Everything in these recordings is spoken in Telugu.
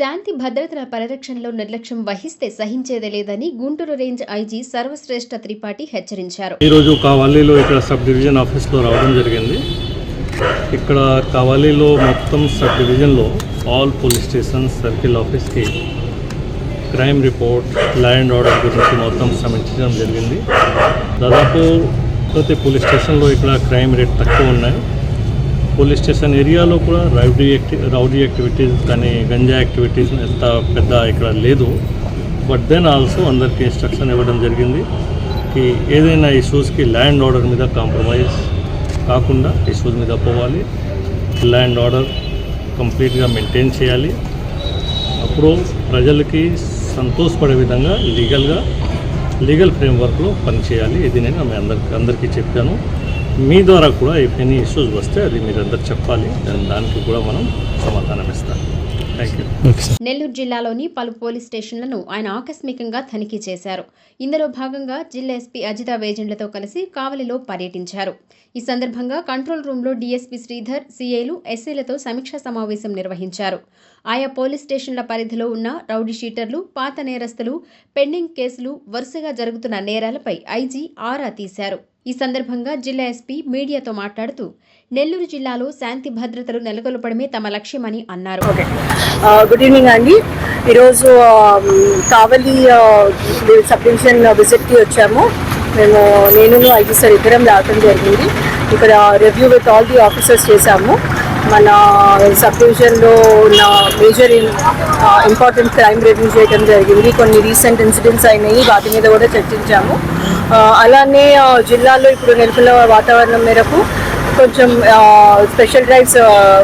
శాంతి భద్రతల పరిరక్షణలో నిర్లక్ష్యం వహిస్తే సహించేదే లేదని గుంటూరు రేంజ్ ఐజీ సర్వశ్రేష్ఠ త్రిపాఠి హెచ్చరించారు. ఈరోజు కావలిలో ఇక్కడ సబ్ డివిజన్ ఆఫీస్లో రావడం జరిగింది. ఇక్కడ కావలిలో మొత్తం సబ్ డివిజన్లో ఆల్ పోలీస్ స్టేషన్స్ సర్కిల్ ఆఫీస్కి crime report law and order గురించి మొత్తం సమీక్షించడం జరిగింది. దాదాపు ప్రతి పోలీస్ స్టేషన్లో ఇక్కడ క్రైమ్ రేట్ తక్కువ ఉన్నాయి. పోలీస్ స్టేషన్ ఏరియాలో కూడా రౌడీ యాక్టి రౌడీ యాక్టివిటీస్ కానీ గంజా యాక్టివిటీస్ ఎంత పెద్ద ఇక్కడ లేదు. బట్ దెన్ ఆల్సో అందరికీ ఇన్స్ట్రక్షన్ ఇవ్వడం జరిగింది. కి ఏదైనా ఇష్యూస్కి ల్యాండ్ ఆర్డర్ మీద కాంప్రమైజ్ కాకుండా ఇష్యూస్ మీద పోవాలి. ల్యాండ్ ఆర్డర్ కంప్లీట్గా మెయింటైన్ చేయాలి. అప్పుడు ప్రజలకి సంతోషపడే విధంగా లీగల్గా లీగల్ ఫ్రేమ్వర్క్లో పనిచేయాలి. ఇది నేను అందరికి అందరికీ చెప్పాను. మీ ద్వారా కూడా ఎనీ ఇష్యూస్ వస్తే అది మీరు అందరు చెప్పాలి. దాని దానికి కూడా మనం సమాధానం ఇస్తాం. నెల్లూరు జిల్లాలోని పలు పోలీస్ స్టేషన్లను ఆయన ఆకస్మికంగా తనిఖీ చేశారు. ఇందులో భాగంగా జిల్లా ఎస్పీ అజిత వేజెండ్లతో కలిసి కావలిలో పర్యటించారు. ఈ సందర్భంగా కంట్రోల్ రూంలో డీఎస్పీ శ్రీధర్ సీఏలు ఎస్ఐలతో సమీక్షా సమావేశం నిర్వహించారు. ఆయా పోలీస్ స్టేషన్ల పరిధిలో ఉన్న రౌడీ షీటర్లు పాత నేరస్తులు పెండింగ్ కేసులు వరుసగా జరుగుతున్న నేరాలపై ఐజీ ఆరా తీశారు. ఈ సందర్భంగా జిల్లా ఎస్పీ మీడియాతో మాట్లాడుతూ నెల్లూరు జిల్లాలో శాంతి భద్రతలు నెలకొల్పడమే తమ లక్ష్యమని అన్నారు. గుడ్ ఈవినింగ్ అండి ఈరోజు um, కావలి ఆ, సబ్ డివిజన్ విజిట్కి వచ్చాము. మేము నేను ఐజీ సార్ ఇద్దరం రావడం జరిగింది. ఇక్కడ review with all the officers చేశాము. మన uh, సబ్ డివిజన్లో ఉన్న మేజర్ ఇంపార్టెంట్ క్రైమ్ రివ్యూ చేయడం జరిగింది. కొన్ని రీసెంట్ ఇన్సిడెంట్స్ అయినాయి. వాటి మీద కూడా చర్చించాము. అలానే జిల్లాలో ఇప్పుడు నెలకొన్న వాతావరణం మేరకు కొంచెం స్పెషల్ డ్రైవ్స్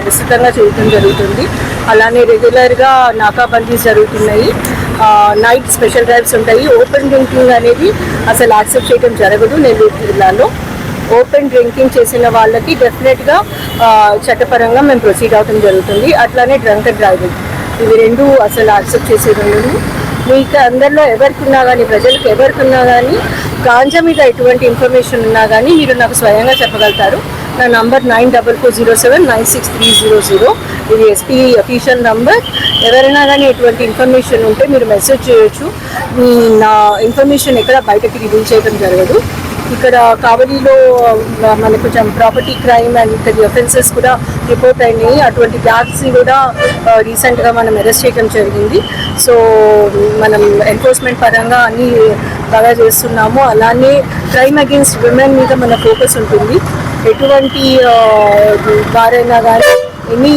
విస్తృతంగా చేయడం జరుగుతుంది. అలానే రెగ్యులర్గా నాకాబందీస్ జరుగుతున్నాయి. నైట్ స్పెషల్ డ్రైవ్స్ ఉంటాయి. ఓపెన్ డ్రింకింగ్ అనేది అసలు యాక్సెప్ట్ చేయడం జరగదు నెల్లూరు జిల్లాలో. ఓపెన్ డ్రింకింగ్ చేసిన వాళ్ళకి డెఫినెట్గా చట్టపరంగా మేము ప్రొసీడ్ అవడం జరుగుతుంది. అట్లానే డ్రంక్ డ్రైవింగ్. ఇవి రెండు అసలు యాక్సెప్ట్ చేసేది ఉండదు. మీకు అందరిలో ఎవరికున్నా కానీ ప్రజలకు ఎవరికున్నా కానీ గాంజా మీద ఎటువంటి ఇన్ఫర్మేషన్ ఉన్నా కానీ మీరు నాకు స్వయంగా చెప్పగలుగుతారు. నా number nine double four zero seven nine six three zero zero ఇది ఎస్పీ అఫీషియల్ నంబర్ ఎవరైనా కానీ ఎటువంటి ఇన్ఫర్మేషన్ ఉంటే మీరు మెసేజ్ చేయొచ్చు. నా ఇన్ఫర్మేషన్ ఎక్కడ బయటకి రిలీజ్ చేయడం జరగదు. ఇక్కడ కావలిలో మనకు కొంచెం ప్రాపర్టీ క్రైమ్ అండ్ ఇతని అఫెన్సెస్ కూడా రిపోర్ట్ అయినాయి. అటువంటి బ్యాగ్స్ కూడా రీసెంట్గా మనం అరెస్ట్ చేయడం జరిగింది. సో మనం ఎన్ఫోర్స్మెంట్ పరంగా అన్ని బాగా చేస్తున్నాము. అలానే క్రైమ్ అగేన్స్ట్ విమెన్ మీద మన ఫోకస్ ఉంటుంది. ఎటువంటి వారైనా కానీ ఎనీ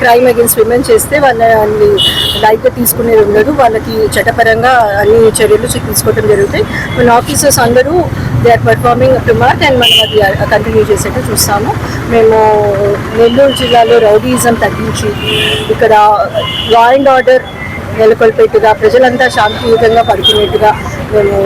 క్రైమ్ అగేన్స్ట్ విమెన్ చేస్తే వాళ్ళని లైట్గా తీసుకునేది ఉండదు వాళ్ళకి చట్టపరంగా అన్ని చర్యలు తీసుకోవడం జరుగుతాయి. మన ఆఫీసర్స్ అందరూ they are performing to mark and మనం అది కంటిన్యూ చేసేట్టు చూస్తాము. మేము నెల్లూరు జిల్లాలో రౌడీజం తగ్గించి ఇక్కడ లా అండ్ ఆర్డర్ నెలకొల్పేట్టుగా ప్రజలంతా శాంతియుతంగా పడుకునేట్టుగా మేము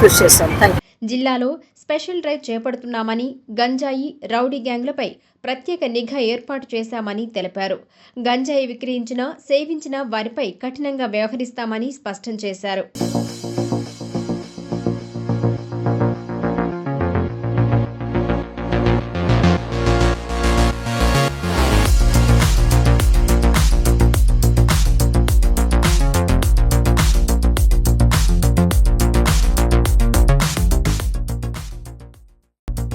కృషి చేస్తాం థ్యాంక్ జిల్లాలో స్పెషల్ డ్రైవ్ చేపడుతున్నామని గంజాయి రౌడీ గ్యాంగ్లపై ప్రత్యేక నిఘా ఏర్పాటు చేశామని తెలిపారు. గంజాయి విక్రయించిన సేవించిన వారిపై కఠినంగా వ్యవహరిస్తామని స్పష్టం చేశారు.